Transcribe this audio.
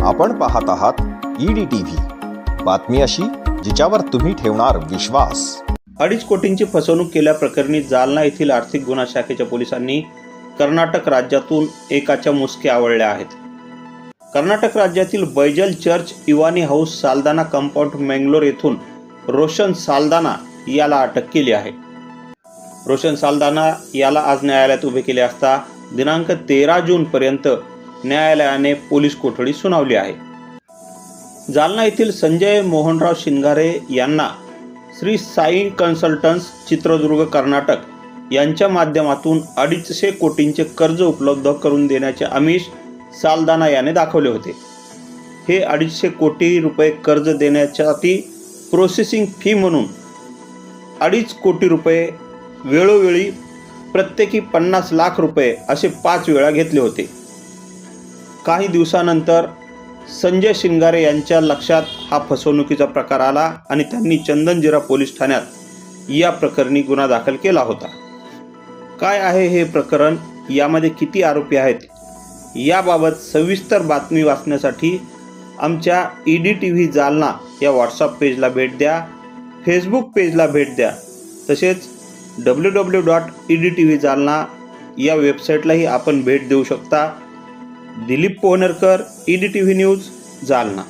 आपण पाहत आहात ईडी टीव्ही बातमी अशी जिच्यावर तुम्ही ठेवणार विश्वास. अडीच कोटींची फसवणूक केल्याप्रकरणी जालना येथील आर्थिक गुन्हा शाखेच्या पोलिसांनी कर्नाटक राज्यातून एकाच्या मुसक्या आवळल्या आहेत. कर्नाटक राज्यातील बैजल चर्च इवानी हाऊस सालदाना कंपाऊंड मेंगलोर येथून रोशन सालदाना याला अटक केली आहे. रोशन सालदाना याला आज न्यायालयात उभे केले असता दिनांक तेरा जूनपर्यंत न्यायालयाने पोलीस कोठडी सुनावली आहे. जालना येथील संजय मोहनराव शिंगारे यांना श्री साई कन्सल्टन्स चित्रदुर्ग कर्नाटक यांच्या माध्यमातून अडीचशे कोटींचे कर्ज उपलब्ध करून देण्याचे आमिष सालदाना याने दाखवले होते. हे अडीचशे कोटी रुपये कर्ज देण्यासाठी प्रोसेसिंग फी म्हणून अडीच कोटी रुपये वेळोवेळी प्रत्येकी पन्नास लाख रुपये असे पाच वेळा घेतले होते. काही दिवसानंतर संजय शिंगारे यांच्या लक्षात हा फसवणुकीचा प्रकार आला आणि त्यांनी चंदनजिरा पोलीस ठाण्यात या प्रकरणी गुन्हा दाखल केला होता. काय आहे हे प्रकरण? यामध्ये किती आरोपी आहेत? याबाबत सविस्तर बातमी वाचण्यासाठी आमच्या E D T V Jalna या व्हॉट्सअप पेजला भेट द्या फेसबुक पेजला भेट द्या. तसेच W W dot E D T V Jalna या वेबसाईटलाही आपण भेट देऊ शकता. Dilip Pohanarkar E D T V news Jalna.